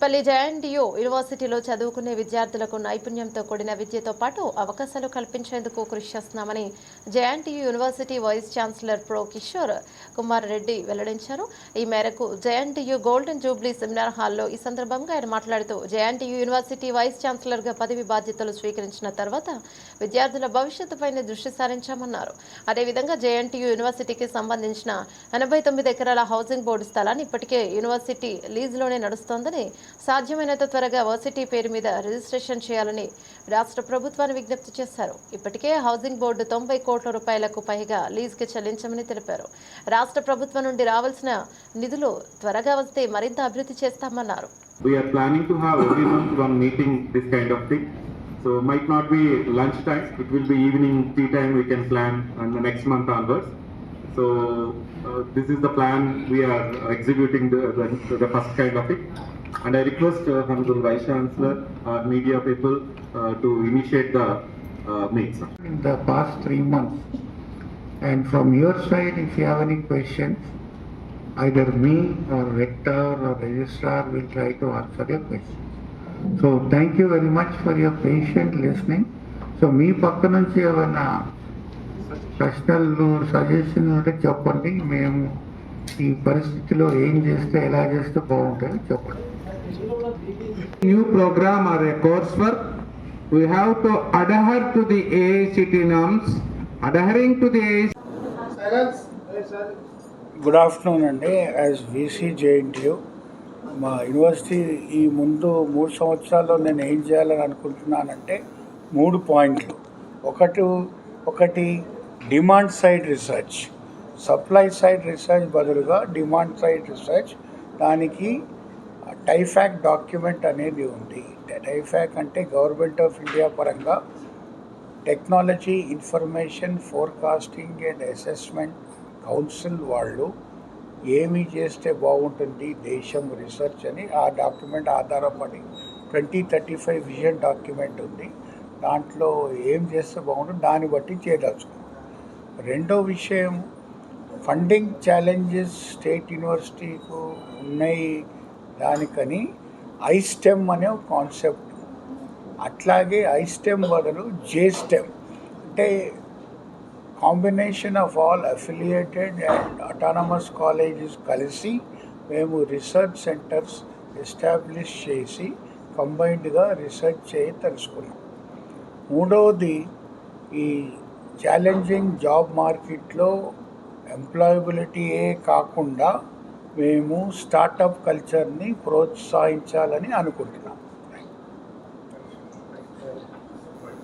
Kukatpally JNTU యూనివర్సిటీలో చదువుకునే విద్యార్థులకు నైపుణ్యంతో కూడిన విద్యతో పాటు అవకాశాలు కల్పించేందుకు కృషి చేస్తున్నామని JNTU university vice chancellor pro Kishore Kumar Reddy వెల్లడించారు. ఈ మేరకు జేఎన్టీయూ గోల్డెన్ జూబ్లీ సెమినార్ హాల్లో ఈ సందర్భంగా ఆయన మాట్లాడుతూ జేఎన్టీయూ యూనివర్సిటీ వైస్ ఛాన్సలర్గా పదవి బాధ్యతలు స్వీకరించిన తర్వాత విద్యార్థుల భవిష్యత్తుపైన దృష్టి సారించామన్నారు. అదేవిధంగా జేఎన్టీయూ యూనివర్సిటీకి సంబంధించిన ఎనభై తొమ్మిది ఎకరాల హౌసింగ్ బోర్డు స్థలాన్ని ఇప్పటికే యూనివర్సిటీ లీజులోనే నడుస్తోందని సాధ్యమైనంత త్వరగా వర్సిటీ పేరు మీద రిజిస్ట్రేషన్ చేయాలని రాష్ట్ర ప్రభుత్వాన్ని విజ్ఞప్తి చేశారు ఇప్పటికే హౌసింగ్ బోర్డు తొంభై కోట్ల రూపాయలకు పైగా లీజుకి చెల్లించమని తెలిపారు రాష్ట్ర ప్రభుత్వం నుండి రావాల్సిన నిధులు త్వరగా వస్తే మరింత అభివృద్ధి చేస్తామన్నారు We are planning to have every month one meeting, this kind of thing. So might not be lunch time, it will be evening tea time we can plan and the next month onwards. So uh, this is the plan we are executing the, the, the first kind of it. And I request uh, Honorable Vice Chancellor, uh, media people uh, to initiate the uh, meets. in the past three months. And from your side, if you have any questions, either me or rector or registrar will try to answer your questions. So thank you very much for your patient listening. So మీ పక్క నుంచి ఏమైనా ప్రశ్నలు suggestion ఉంటే చెప్పండి మేము ఈ పరిస్థితిలో ఏం చేస్తే ఎలా చేస్తే బాగుంటుందో చెప్పండి new program or a coursework, we have to adhere to the AICT norms. Adhering to the AICT good afternoon అండి. యాజ్ వీసీ జేఎన్టీయూ మా యూనివర్సిటీ ఈ ముందు మూడు సంవత్సరాల్లో నేను ఏం చేయాలని అనుకుంటున్నానంటే మూడు పాయింట్లు. ఒకటి ఒకటి demand side research. Supply side research బదులుగా డిమాండ్ సైడ్ రీసెర్చ్. దానికి టైఫాక్ డాక్యుమెంట్ అనేది ఉంది. టైఫాక్ అంటే గవర్నమెంట్ ఆఫ్ ఇండియా పరంగా technology information forecasting and assessment council వాళ్ళు ఏమి చేస్తే బాగుంటుంది దేశం రీసెర్చ్ అని ఆ డాక్యుమెంట్ ఆధారపడి twenty thirty five vision document ఉంది. దాంట్లో ఏం చేస్తే బాగుంటుంది దాన్ని బట్టి చేయదలుచుకున్నాం. రెండో విషయం ఫండింగ్ ఛాలెంజెస్ స్టేట్ యూనివర్సిటీకు ఉన్నాయి దానికని ఐస్టెమ్ అనే ఒక కాన్సెప్ట్. అట్లాగే ఐస్టెమ్ బదులు జే స్టెమ్. అంటే combination of all affiliated and autonomous colleges కలిసి మేము రీసెర్చ్ సెంటర్స్ ఎస్టాబ్లిష్ చేసి కంబైన్డ్గా రీసెర్చ్ చేయి తెలుసుకున్నాం. మూడవది ఈ ఛాలెంజింగ్ జాబ్ మార్కెట్లో ఎంప్లాయబిలిటీయే కాకుండా మేము స్టార్టప్ కల్చర్ని ప్రోత్సహించాలని అనుకుంటున్నాం.